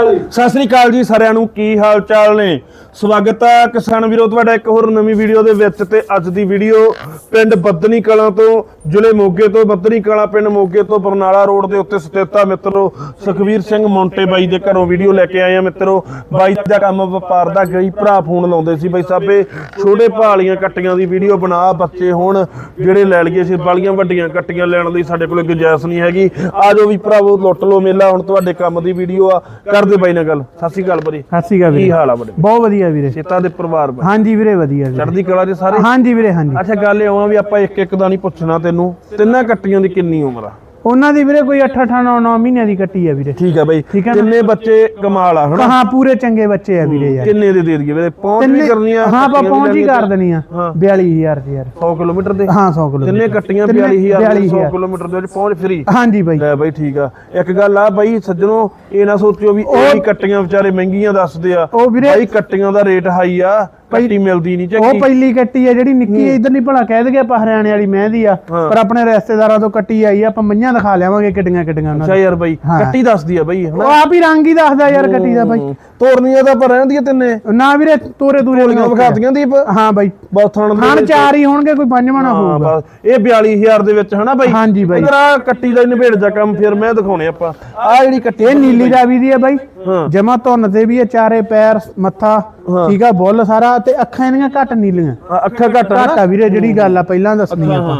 ਸਤਿ ਸ੍ਰੀ ਅਕਾਲ ਜੀ ਸਾਰਿਆਂ ਨੂੰ, ਕੀ ਹਾਲ ਚਾਲ ਨੇ? ਸਵਾਗਤ ਹੈ ਕਿਸਾਨ ਵੀਰੋ, ਤੁਹਾਡਾ ਇੱਕ ਹੋਰ ਨਵੀਂ ਵੀਡੀਓ ਦੇ ਵਿੱਚ ਤੇ ਅੱਜ ਦੀ ਵੀਡੀਓ ਪਿੰਡ ਬੱਦਨੀ ਕਲਾਂ ਤੋਂ, ਜ਼ਿਲ੍ਹੇ ਮੋਗੇ ਤੋਂ, ਬੱਦਨੀ ਕਲਾਂ ਪਿੰਡ ਮੋਗੇ ਤੋਂ ਬਰਨਾਲਾ ਰੋਡ ਦੇ ਉੱਤੇ ਸਥਿਤ ਆ ਮਿੱਤਰੋ, ਸੁਖਵੀਰ ਸਿੰਘ ਮੌਂਟੇ ਬਾਈ ਦੇ ਘਰੋਂ ਵੀਡੀਓ ਲੈ ਕੇ ਆਏ ਆ ਮਿੱਤਰੋ। ਬਾਈ ਦਾ ਕੰਮ ਵਪਾਰ ਦਾ ਗਈ, ਭਰਾ ਫੋਨ ਲਾਉਂਦੇ ਸੀ ਬਾਈ ਸਾਬੇ ਛੋਟੇ ਭਾਲੀਆਂ ਕੱਟੀਆਂ ਦੀ ਵੀਡੀਓ ਬਣਾ, ਬੱਚੇ ਹੁਣ ਜਿਹੜੇ ਲੈ ਲਈਏ ਸੀ, ਬਾਲੀਆਂ ਵੱਡੀਆਂ ਕੱਟੀਆਂ ਲੈਣ ਲਈ ਸਾਡੇ ਕੋਲ ਗੁੰਜਾਇਸ਼ ਨਹੀਂ ਹੈਗੀ। ਆ ਜਾਓ ਵੀ ਭਰਾਵੋ, ਲੁੱਟ ਲੋ ਮੇਲਾ, ਹੁਣ ਤੁਹਾਡੇ ਕੰਮ ਦੀ ਵੀਡੀਓ ਆ ਕਰ ਕਰਦੇ ਬਾਈ ਨਾਲ ਗੱਲ। ਸਤਿ ਸ਼੍ਰੀ ਅਕਾਲ ਬਰੀ ਸਤਿ ਸ਼੍ਰੀ ਅਕਾਲ ਕੀ ਹਾਲ ਆ ਬੜੇ ਬਹੁਤ ਵਧੀਆ ਵੀਰੇ। ਚੇਤਾ ਦੇ ਪਰਿਵਾਰ ਬਾਈ। ਹਾਂਜੀ ਵੀਰੇ ਵਧੀਆ ਵੀਰੇ। ਚੜ੍ਹਦੀ ਕਲਾ ਦੇ ਸਾਰੇ? ਹਾਂਜੀ ਵੀਰੇ ਹਾਂਜੀ। ਅੱਛਾ ਗੱਲ ਇਹ ਆ ਵੀ ਆਪਾਂ ਇੱਕ ਇੱਕ ਦਾ ਨਹੀਂ ਪੁੱਛਣਾ ਤੈਨੂੰ। ਤਿੰਨਾਂ ਕੱਟੀਆਂ ਦੀ ਕਿੰਨੀ ਉਮਰ ਆ? ਉਹਨਾਂ ਦੀ ਵੀਰੇ ਕੋਈ 8 8 9 9 ਮਹੀਨਿਆਂ ਦੀ ਕੱਟੀ ਆ ਵੀਰੇ। ਠੀਕ ਆ ਬਾਈ? ਕਿੰਨੇ ਬੱਚੇ ਕਮਾਲ ਆ ਹਨਾ? ਹਾਂ ਪੂਰੇ ਚੰਗੇ ਬੱਚੇ ਆ ਵੀਰੇ ਯਾਰ। ਕਿੰਨੇ ਦੇ ਦੇ ਦਈਏ ਵੀਰੇ? ਪਹੁੰਚ ਵੀ ਕਰਨੀ ਆ ਹਾਂ ਆਪਾਂ ਪਹੁੰਚ ਹੀ ਕਰ ਦੇਣੀ ਆ ਹਾਂ। 42000 ਚ ਯਾਰ। 100 ਕਿਲੋਮੀਟਰ ਦੇ? ਹਾਂ 100 ਕਿਲੋ ਤਿੰਨੇ ਕੱਟੀਆਂ? ਤਿੰਨੇ 42000 100 42,000 ਕਿਲੋਮੀਟਰ ਦੇ ਵਿੱਚ ਪਹੁੰਚ ਫਰੀ ਹਾਂਜੀ ਬਾਈ। ਲੈ ਬਾਈ ਠੀਕ ਆ। ਇੱਕ ਗੱਲ ਆ ਬਾਈ ਸੱਜਣੋ ਇਹ ਨਾ ਸੋਚਿਓ ਵੀ ਇਹ ਕੱਟੀਆਂ ਵਿਚਾਰੇ ਮਹਿੰਗੀਆਂ ਦੱਸਦੇ ਆ। ਬਾਈ ਕੱਟੀਆਂ ਦਾ ਰੇਟ ਹਾਈ ਆ। ਕੱਟੀ ਮਿਲਦੀ ਨਹੀਂ ਉਹ ਚੱਕੀ ਪਹਿਲੀ ਕੱਟੀ ਆ ਜਿਹੜੀ ਨਿੱਕੀ ਇਧਰ ਨਹੀਂ ਭਲਾ ਕਹਿ ਦਗੇ ਆਪਾਂ ਹਰਿਆਣੇ ਵਾਲੀ ਮਹਿੰਦੀ ਆ। ਪਰ ਆਪਣੇ ਰਿਸ਼ਤੇਦਾਰਾਂ ਤੋਂ ਕੱਟੀ ਆਈ ਆ ਆਪਾਂ ਮਈਆਂ ਦਿਖਾ ਲਿਆਵਾਂਗੇ ਕਿੱਡੀਆਂ ਕਿੱਡੀਆਂ ਉਹਨਾਂ ਅੱਛਾ ਯਾਰ ਬਾਈ। ਕੱਟੀ ਦੱਸਦੀ ਆ ਬਾਈ ਉਹ ਆਪ ਹੀ ਰੰਗ ਹੀ ਦੱਸਦਾ ਯਾਰ ਕੱਟੀ ਦਾ ਬਾਈ। ਤੋਰਨੀਆਂ ਤਾਂ ਪਰ ਰਹਿੰਦੀਆਂ ਤਿੰਨੇ। ਨਾ ਵੀਰੇ ਤੋਰੇ ਤੂਰੇ ਗੋਲੀਆਂ ਵਿਖਾਤੀਆਂ ਦੀਪ। ਹਾਂ ਬਾਈ। ਬਸ ਥਣ ਦੇ ਚਾਰ ਹੀ ਹੋਣਗੇ ਕੋਈ ਪੰਜਵਾਂ ਨਾ ਹੋਊਗਾ। ਇਹ 42000 ਦੇ ਵਿੱਚ ਹਨਾ ਬਾਈ? ਹਾਂਜੀ ਬਾਈ। ਆ ਕੱਟੀ ਦਾ ਨਿਬੇੜ ਜਾ ਕੰਮ ਫਿਰ ਮੈਂ ਦਿਖਾਉਣੇ ਆਪਾਂ। ਆ ਜਿਹੜੀ ਕੱਟੀ ਇਹ ਨੀਲੀ ਰਾਵੀ ਦੀ ਹੈ ਬਾਈ। ਜਮਾ ਧੁੰਨ ਤੇ ਵੀ ਹੈ ਚਾਰੇ ਪੈਰ ਮੱਥਾ। ਠੀਕ ਆ ਬੁੱਲ ਸਾਰਾ ਤੇ ਅੱਖਾਂ ਇਹਦੀਆਂ ਘੱਟ ਨੀਲੀਆਂ। ਅੱਖਾਂ ਘੱਟ ਘੱਟ ਆ ਵੀਰੇ ਜਿਹੜੀ ਗੱਲ ਆ ਪਹਿਲਾਂ ਦੱਸਣੀ ਆਪਾਂ।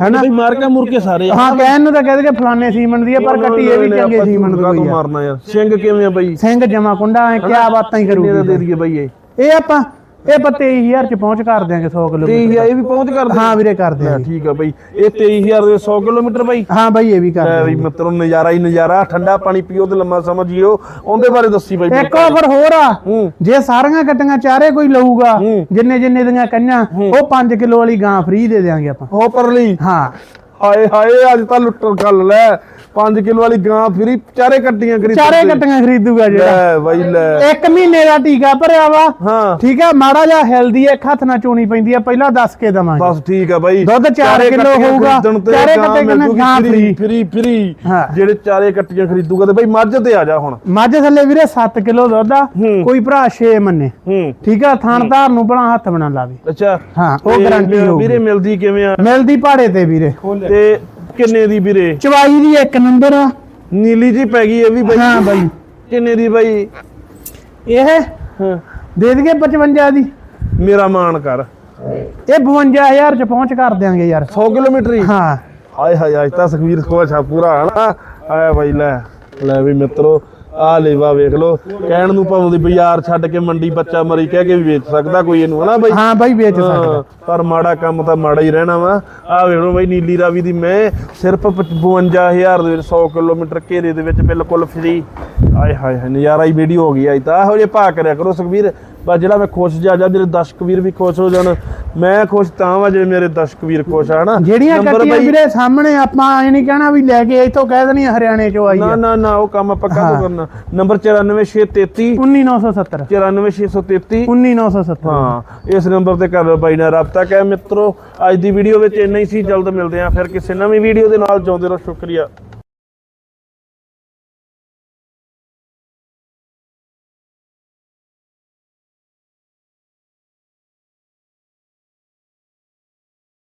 ਹੈਨਾ? ਬਈ ਮਾਰਕਾ ਮੁਰਕੇ ਸਾਰੇ। ਹਾਂ ਕਹਿਣ ਨੂੰ ਤਾਂ ਕਹਦੇ ਕਿ ਫਲਾਣੇ ਸੀਮਨ ਦੀ ਆ ਪਰ ਕੱਟੀ ਇਹ ਵੀ ਚੰਗੇ ਸੀਮਨ ਦੀ ਆ। ਮਾਰਨਾ ਯਾਰ ਸਿੰਘ ਕਿਵੇਂ ਆ ਬਾਈ? ਸਿੰਘ ਜਮਾ ਕੁੰਡਾ ਐ ਕਿਆ ਬਾਤਾਂ ਹੀ ਦਾ ਕਰੂਗੀ ਦਈਏ ਬਾਈ ਇਹ? ਇਹ ਆਪਾਂ ਇਹ ਆਪਾਂ 23000 ਚ ਪਹੁੰਚ ਕਰ ਦਿਆਂਗੇ 100 ਤੇ ਕਿਲੋਮੀਟਰ ਇਹ ਵੀ ਪਹੁੰਚ ਕਰਦੇ ਹਾਂ ਵੀਰੇ ਕਰ ਹਾਂ, ਦਿਆਂਗੇ ਠੀਕ ਆ ਬਾਈ। ਇਹ 23000 ਦੇ 100 ਕਿਲੋਮੀਟਰ ਬਾਈ। ਹਾਂ ਬਾਈ ਇਹ ਵੀ ਕਰ ਦਿਆਂਗੇ। ਬਈ ਮਿੱਤਰੋ ਨਜ਼ਾਰਾ ਹੀ ਨਜ਼ਾਰਾ। ਠੰਡਾ ਪਾਣੀ ਪੀਓ ਤੇ ਲੰਮਾ ਸਮਾਂ ਜੀਓ। ਉਹਦੇ ਬਾਰੇ ਦੱਸੀ ਬਾਈ ਇੱਕ ਆਫਰ ਹੋਰ ਆ। ਜੇ ਸਾਰੀਆਂ ਕੱਟੀਆਂ ਚਾਰੇ ਕੋਈ ਲਊਗਾ। ਜਿੰਨੇ ਜਿੰਨੇ ਦੀਆਂ ਕੰਨਾਂ ਉਹ 5 ਕਿਲੋ ਵਾਲੀ ਗਾਂ ਫ੍ਰੀ ਦੇ ਦਿਆਂਗੇ ਆਪਾਂ। ਹੋ ਪਰਲੀ। ਹਾਂ। ਹਾਏ ਹਾਏ ਅੱਜ ਤਾਂ ਲੁੱਟਣ ਗੱਲ ਲੈ। 5 ਕਿਲੋ ਵਾਲੀ ਗਾਂ ਫਰੀ ਚਾਰੇ ਕੱਟੀਆਂ ਖਰੀਦ ਚਾਰੇ ਕੱਟੀਆਂ ਖਰੀਦੂਗਾ ਜਿਹੜਾ। ਲੈ ਬਾਈ ਲੈ। ਇੱਕ ਮਹੀਨੇ ਦਾ ਟੀਕਾ ਭਰਿਆ ਵਾ। ਹਾਂ। ਠੀਕ ਆ ਮਾੜਾ ਜਿਹਾ ਹੈਲਦੀ ਇੱਕ ਹੱਥ ਨਾਲ ਚੋਣੀ ਪੈਂਦੀ ਆ ਪਹਿਲਾਂ ਦੱਸ ਕੇ ਦਵਾਂਗੇ। ਬਸ ਠੀਕ ਆ ਬਾਈ। ਦੁੱਧ ਚਾਰ ਕਿੱਲੋ ਹੋਊਗਾ, ਚਾਰੇ ਕੱਟੇ ਕਿੰਨਾ ਗਾਂ ਫਰੀ। ਫਰੀ ਫਰੀ ਹਾਂ। ਜਿਹੜੇ ਚਾਰੇ ਕੱਟੀਆਂ ਖਰੀਦੂਗਾ ਤੇ ਬਾਈ ਮੱਝ ਤੇ ਆ ਜਾ ਹੁਣ। ਮੱਝ ਥੱਲੇ ਵੀਰੇ 7 ਕਿਲੋ ਦੁੱਧ ਆ। ਹੂੰ। ਕੋਈ ਭਰਾ 6 ਮੰਨੇ। ਹੂੰ। ਠੀਕ ਆ ਥਣ ਧਾਰ ਨੂੰ ਭਲਾ ਹੱਥ ਬਣਾ ਲਾਵੇ। ਅੱਛਾ। ਹਾਂ ਉਹ ਗਾਰੰਟੀ ਹੋਊਗੀ ਵੀਰੇ ਮਿਲਦੀ ਕਿਵੇਂ ਆ? ਮਿਲਦੀ ਭਾੜੇ ਤੇ ਵੀਰੇ। ਤੇ ਕਿੰਨੇ ਦੀ ਵੀਰੇ? ਚਵਾਈ ਦੀ ਇੱਕ ਨੰਬਰ ਆ। ਨੀਲੀ ਜੀ ਪੈ ਗਈ ਇਹ ਵੀ ਬਾਈ। ਹਾਂ ਬਾਈ। ਕਿੰਨੇ ਦੀ ਬਾਈ? ਇਹ ਹਾਂ। ਦੇ ਦਈਏ 55 ਦੀ। ਮੇਰਾ ਮਾਣ ਕਰ। ਇਹ 52000 ਚ ਪਹੁੰਚ ਕਰ ਦਿਆਂਗੇ ਯਾਰ। 100 ਕਿਲੋਮੀਟਰ ਹੀ? ਹਾਂ। ਹਾਏ ਹਾਏ ਅੱਜ ਤਾਂ ਸੁਖਵੀਰ ਖੁਸ਼ ਆ ਪੂਰਾ ਹਨਾ? ਆਇਆ ਬਾਈ ਲੈ। ਲੈ ਵੀ ਮਿੱਤਰੋ ਆ ਲੇਵਾ ਵੇਖ ਲੋ ਕਹਿਣ ਨੂੰ ਪਾਉਂਦੀ ਬਾਜ਼ਾਰ ਛੱਡ ਕੇ ਮੰਡੀ ਬੱਚਾ ਮਰੀ ਕਹਿ ਕੇ ਵੀ ਵੇਚ ਸਕਦਾ ਕੋਈ ਇਹਨੂੰ ਹਨਾ ਬਾਈ? ਹਾਂ ਬਾਈ ਵੇਚ ਸਕਦਾ। ਪਰ ਮਾੜਾ ਕੰਮ ਤਾਂ ਮਾੜਾ ਹੀ ਰਹਿਣਾ ਵਾ। ਆ ਵੇਖ ਲੋ ਬਾਈ ਨੀਲੀ ਰਾਵੀ ਦੀ ਮੈਂ ਸਿਰਫ 55000 ਦੇ ਵਿੱਚ 100 ਕਿਲੋਮੀਟਰ ਘੇਰੇ ਦੇ ਵਿੱਚ ਬਿਲਕੁਲ ਫ੍ਰੀ ਆਏ ਹਾਏ ਹਾਏ ਨਜ਼ਾਰਾ ਹੀ ਵੀਡੀਓ ਹੋ ਗਈ ਅੱਜ ਤਾਂ। ਇਹੋ ਜਿਹੇ ਭਾ ਕਰਿਆ ਕਰੋ ਸੁਖਵੀਰ ਬਸ ਜਿਹੜਾ ਮੈਂ ਖੁਸ਼ ਜਾ ਜਾ ਮੇਰੇ ਦਰਸ਼ਕ ਵੀਰ ਵੀ ਖੁਸ਼ ਹੋ ਜਾਣ ਮੈਂ ਖੁਸ਼ ਤਾਂ ਵਾ ਜੇ ਮੇਰੇ ਦਰਸ਼ਕ ਵੀਰ ਖੁਸ਼ ਆ ਹਨਾ। ਜਿਹੜੀਆਂ ਬਾਈ- ਵੀਰੇ ਸਾਹਮਣੇ ਆਪਾਂ ਐ ਨਹੀਂ ਕਹਿਣਾ ਵੀ ਲੈ ਕੇ ਇੱਥੋਂ ਕਹਿ ਦੇਣੀ ਹਰਿਆਣੇ ਚੋਂ ਆਈ ਨਾ ਨਾ ਨਾ ਉਹ ਕੰਮ ਆਪਾਂ ਕਾਹਤੋਂ ਕਰਨਾ? ਨੰਬਰ 94633 19970 94633 19970 ਹਾਂ ਇਸ ਨੰਬਰ ਤੇ ਕਰ ਲਓ ਬਾਈ ਨਾਲ ਰਾਬਤਾ ਕਰ ਮਿੱਤਰੋ ਅੱਜ ਦੀ ਵੀਡੀਓ ਵਿੱਚ ਇੰਨਾ ਹੀ ਸੀ। ਜਲਦ ਮਿਲਦੇ ਆਂ ਫਿਰ ਕਿਸੇ ਨਵੀਂ ਵੀਡੀਓ ਦੇ ਨਾਲ। ਚਾਹੁੰਦੇ ਰਹੋ ਸ਼ੁਕਰੀਆ।